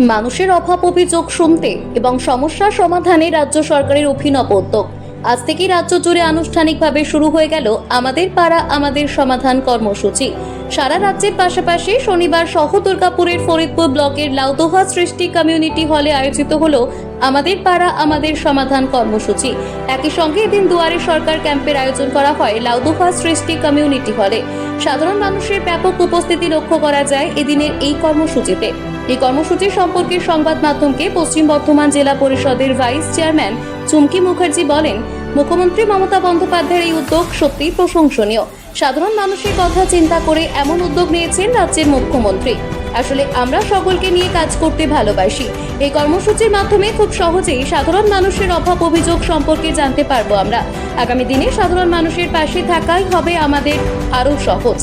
মানুষের অভাব অভিযোগ শুনতে এবং সমস্যা সমাধানে রাজ্য সরকারের অভিনব উদ্যোগ। আজ থেকে রাজ্য জুড়ে আনুষ্ঠানিকভাবে শুরু হয়ে গেল আমাদের পাড়া, আমাদের সমাধান কর্মসূচি। সারা রাজ্যের পাশাপাশি শনিবার সহ দুর্গাপুরের ফরিদপুর ব্লকের লাউদোহা সৃষ্টি কমিউনিটি হলে আয়োজিত হলো আমাদের পাড়া, আমাদের সমাধান কর্মসূচি। একই সঙ্গে এদিন দুয়ারে সরকার ক্যাম্পের আয়োজন করা হয় লাউদোহা সৃষ্টি কমিউনিটি হলে। সাধারণ মানুষের ব্যাপক উপস্থিতি লক্ষ্য করা যায় এদিনের এই কর্মসূচিতে। এই কর্মসূচি সম্পর্কে সংবাদ মাধ্যমকে পশ্চিম বর্ধমান জেলা পরিষদের ভাইস চেয়ারম্যান চুমকি মুখার্জি বলেন, মুখ্যমন্ত্রী মমতা বন্দ্যোপাধ্যায়ের এই উদ্যোগ সত্যিই প্রশংসনীয়। সাধারণ মানুষের কথা চিন্তা করে এমন উদ্যোগ নিয়েছেন রাজ্যের মুখ্যমন্ত্রী। আসলে আমরা সকলকে নিয়ে কাজ করতে ভালোবাসি। এই কর্মসূচির মাধ্যমে খুব সহজেই সাধারণ মানুষের অভাব অভিযোগ সম্পর্কে জানতে পারব আমরা। আগামী দিনে সাধারণ মানুষের পাশে থাকাই হবে আমাদের আরও সহজ।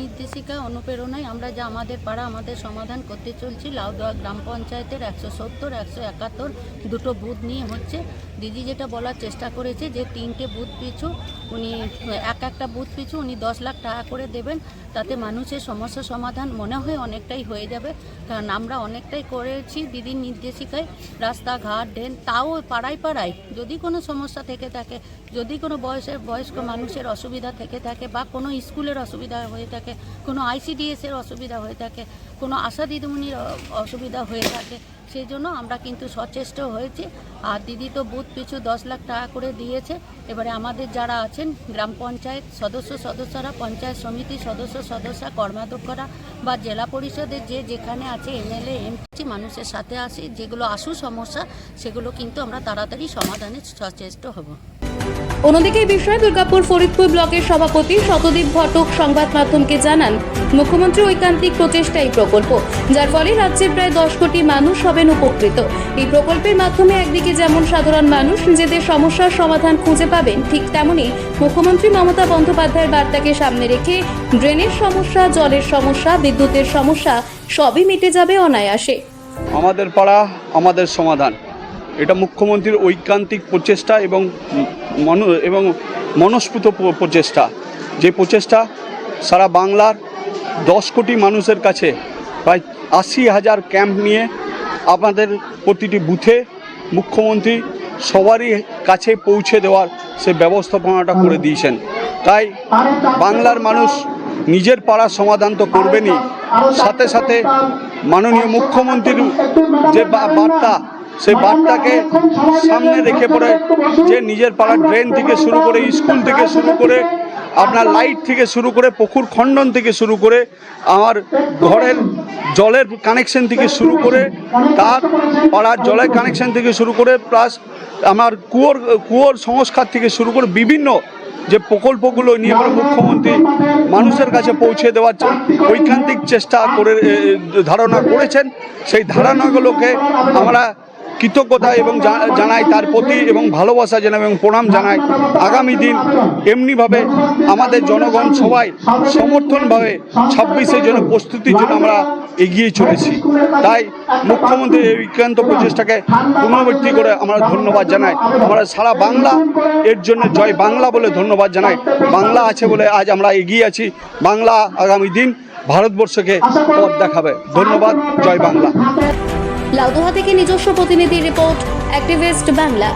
নির্দেশিকা অনুপ্রেরণায় আমরা যা আমাদের পাড়া আমাদের সমাধান করতে চলছি। লাউদোয়া গ্রাম পঞ্চায়েতের একশো সত্তর, একশো একাত্তর দুটো বুথ নিয়ে হচ্ছে। দিদি যেটা বলার চেষ্টা করেছে যে তিনটে বুথ পিছু উনি, এক একটা বুথ পিছু উনি দশ লাখ টাকা করে দেবেন, তাতে মানুষের সমস্যা সমাধান মনে হয় অনেকটাই হয়ে যাবে। কারণ আমরা অনেকটাই করেছি দিদির নির্দেশিকায়, রাস্তাঘাট ড্রেন তাও পাড়ায় পাড়ায় যদি কোনো সমস্যা থেকে থাকে, যদি কোনো বয়সের, বয়স্ক মানুষের অসুবিধা থেকে থাকে বা কোনো স্কুলের অসুবিধা হয়ে থাকে, কোনো আইসিডিএসের অসুবিধা হয়ে থাকে, কোনো আশা দিদিমণির অসুবিধা হয়ে থাকে সেই জন্য আমরা কিন্তু সচেষ্ট হয়েছি। আর দিদি তো বুথ পিছু দশ লাখ টাকা করে দিয়েছে। এবারে আমাদের যারা আছেন, গ্রাম পঞ্চায়েত সদস্য সদস্যরা, পঞ্চায়েত সমিতি সদস্য সদস্যরা কর্মাধ্যক্ষরা বা জেলা পরিষদের যে যেখানে আছে এমএলএ, এমপি মানুষের সাথে আসি, যেগুলো আসু সমস্যা, সেগুলো কিন্তু আমরা তাড়াতাড়ি সমাধানে সচেষ্ট হব। অন্যদিকে এই বিষয়ে দুর্গাপুর ফরিদপুর ব্লকের সভাপতি শতদীপ ঘটক সংবাদ মাধ্যমকে জানান, মুখ্যমন্ত্রী ঐকান্তিক প্রচেষ্টা এই প্রকল্প, যার ফলে রাজ্যের প্রায় দশ কোটি মানুষ হবেন উপকৃত। এই প্রকল্পের মাধ্যমে একদিকে যেমন সাধারণ মানুষ নিজেদের সমস্যার সমাধান খুঁজে পাবেন, ঠিক তেমনি মুখ্যমন্ত্রী মমতা বন্দ্যোপাধ্যায়ের বার্তাকে সামনে রেখে ড্রেনের সমস্যা, জলের সমস্যা, বিদ্যুতের সমস্যা সবই মিটে যাবে অনায়াসে। আমাদের পাড়া, আমাদের সমাধান। এটা মুখ্যমন্ত্রীর ঐকান্তিক প্রচেষ্টা এবং মন, এবং মনস্ফূত প্রচেষ্টা। যে প্রচেষ্টা সারা বাংলার দশ কোটি মানুষের কাছে, প্রায় আশি হাজার ক্যাম্প নিয়ে আপনাদের প্রতিটি বুথে মুখ্যমন্ত্রী সবারই কাছে পৌঁছে দেওয়ার সে ব্যবস্থাপনাটা করে দিয়েছেন। তাই বাংলার মানুষ নিজের পাড়ার সমাধান তো করবেনই। সাথে সাথে মাননীয় মুখ্যমন্ত্রীর যে বার্তা সেই বার্তাকে সামনে রেখে পড়ে যে নিজের পাড়ার ড্রেন থেকে শুরু করে স্কুল থেকে শুরু করে আপনার লাইট থেকে শুরু করে পুকুর খণ্ডন থেকে শুরু করে আমার ঘরের জলের কানেকশন থেকে শুরু করে তার পাড়ার জলের কানেকশন থেকে শুরু করে প্লাস আমার কুয়োর কুয়োর সংস্কার থেকে শুরু করে বিভিন্ন যে প্রকল্পগুলো নিয়ে আমরা মুখ্যমন্ত্রী মানুষের কাছে পৌঁছে দেওয়ার ঐকান্তিক চেষ্টা করে ধারণা করেছেন, সেই ধারণাগুলোকে আমরা কৃতজ্ঞতা এবং জানাই তার প্রতি এবং ভালোবাসা জানাই এবং প্রণাম জানাই। আগামী দিন এমনিভাবে আমাদের জনগণ সবাই সমর্থনভাবে ছাব্বিশের জন্য প্রস্তুতির জন্য আমরা এগিয়ে চলেছি। তাই মুখ্যমন্ত্রীর এই ঐক্যান্ত প্রচেষ্টাকে পুনরাবৃত্তি করে আমরা ধন্যবাদ জানাই। আমরা সারা বাংলা এর জন্য জয় বাংলা বলে ধন্যবাদ জানাই। বাংলা আছে বলে আজ আমরা এগিয়ে আছি। বাংলা আগামী দিন ভারতবর্ষকে পথ দেখাবে। ধন্যবাদ। জয় বাংলা। লাউদোহা থেকে নিজস্ব প্রতিনিধি রিপোর্ট অ্যাক্টিভিস্ট বাংলা